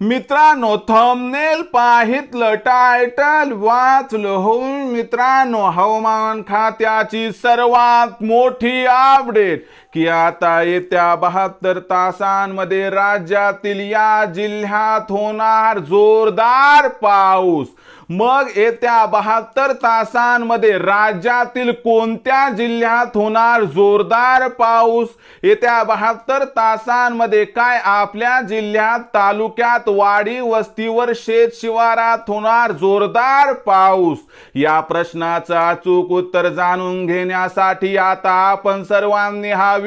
मित्रांनो thumbnail पाहितलं title वाचलं हो मित्रांनो हवामान खात्याची सर्वात मोठी अपडेट की आता येत्या बहात्तर तासांमध्ये राज्यातील या जिल्ह्यात होणार जोरदार पाऊस. मग येत्या बहात्तर तासांमध्ये राज्यातील कोणत्या जिल्ह्यात होणार जोरदार पाऊस? येत्या बहात्तर तासांमध्ये काय आपल्या जिल्ह्यात तालुक्यात वाडी वस्तीवर शेत शिवारात होणार जोरदार पाऊस? या प्रश्नाचं अचूक उत्तर जाणून घेण्यासाठी आता आपण सर्वांनी हा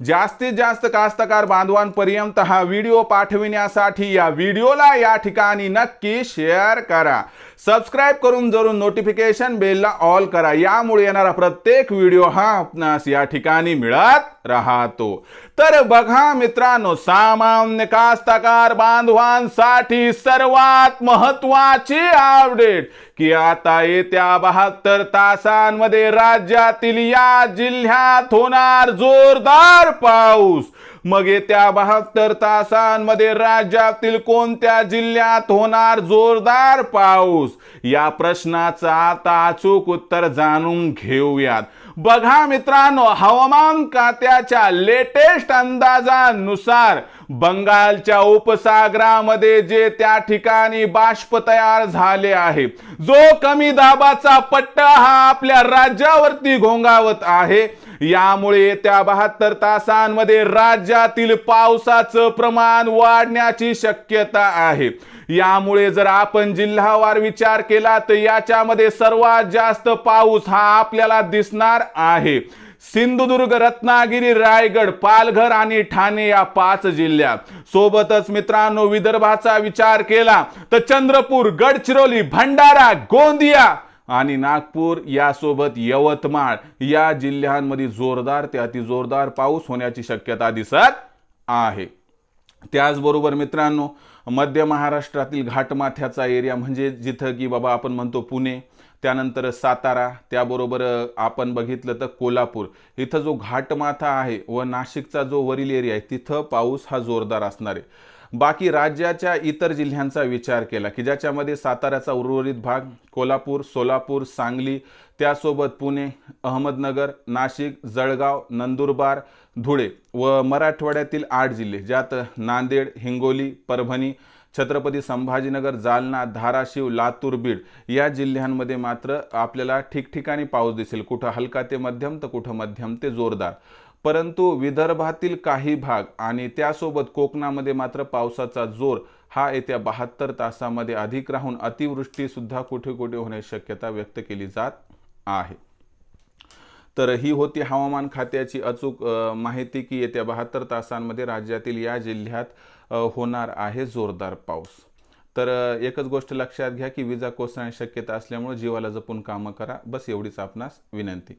जास्तीत जास्त कास्तकार बांधवांपर्यंत हा व्हिडिओ पाठविण्यासाठी या व्हिडिओला या ठिकाणी नक्की शेअर करा. सबस्क्राईब करून जरूर नोटिफिकेशन बेलला ऑल करा. यामुळे येणारा प्रत्येक व्हिडिओ हा आपणास या ठिकाणी मिळत राहतो. तर बघा मित्रांनो सामान्य कास्तकार बांधवांसाठी सर्वात महत्वाची अपडेट की आता येत्या बहात्तर तासांमध्ये राज्यातील या जिल्ह्यात होणार जोरदार पाऊस. मग येत्या बहात्तर तासांमध्ये राज्यातील कोणत्या जिल्ह्यात होणार जोरदार पाऊस? या प्रश्नाचं आता अचूक उत्तर जाणून घेऊयात. बघा मित्रांनो हवामान खात्याच्या लेटेस्ट अंदाजानुसार बंगालच्या उपसागरामध्ये जे त्या ठिकाणी बाष्प तयार झाले आहे जो कमी दाबाचा पट्टा हा आपल्या राज्यावरती घोंगावत आहे. यामुळे येत्या बहात्तर तासांमध्ये राज्यातील पावसाचं प्रमाण वाढण्याची शक्यता आहे. यामुळे जर आपण जिल्हावार विचार केला तर याच्यामध्ये सर्वात जास्त पाऊस हा आपल्याला दिसणार आहे. सिंधुदुर्ग रत्नागिरी रायगड पालघर आणि ठाणे या पाच जिल्ह्यात सोबतच मित्रांनो विदर्भाचा विचार केला तर चंद्रपूर गडचिरोली भंडारा गोंदिया आणि नागपूर यासोबत यवतमाळ या जिल्ह्यांमध्ये जोरदार ते अति जोरदार पाऊस होण्याची शक्यता दिसत आहे. त्याचबरोबर मित्रांनो मध्य महाराष्ट्रातील घाटमाथ्याचा एरिया म्हणजे जिथं की बाबा आपण म्हणतो पुणे त्यानंतर सातारा त्याबरोबर आपण बघितलं तर कोल्हापूर. इथं जो घाटमाथा आहे व नाशिकचा जो वरील एरिया आहे तिथं पाऊस हा जोरदार असणार आहे. बाकी राज्याच्या इतर जिल्ह्यांचा विचार केला की ज्याच्यामध्ये साताऱ्याचा उर्वरित भाग कोल्हापूर सोलापूर सांगली त्यासोबत पुणे अहमदनगर नाशिक जळगाव नंदुरबार धुळे व मराठवाड्यातील आठ जिल्हे ज्यात नांदेड हिंगोली परभणी छत्रपती संभाजीनगर जालना धाराशिव लातूर बीड या जिल्ह्यांमध्ये मात्र आपल्याला ठिकठिकाणी पाऊस दिसेल. कुठं हलका ते मध्यम तर कुठं मध्यम ते जोरदार. परंतु विदर्भातील काही भाग आणि त्यासोबत कोकणामध्ये मात्र पावसाचा जोर हा येत्या बहात्तर तासामध्ये अधिक राहून अतिवृष्टी सुद्धा कुठे कुठे होण्याची शक्यता व्यक्त केली जात आहे. तर ही होती हवामान खात्याची अचूक माहिती की येत्या बहात्तर तासांमध्ये राज्यातील या जिल्ह्यात होणार आहे जोरदार पाऊस. तर एकच गोष्ट लक्षात घ्या की विजा कोसळण्याची शक्यता असल्यामुळे जीवाला जपून कामं करा. बस एवढीच आपणास विनंती.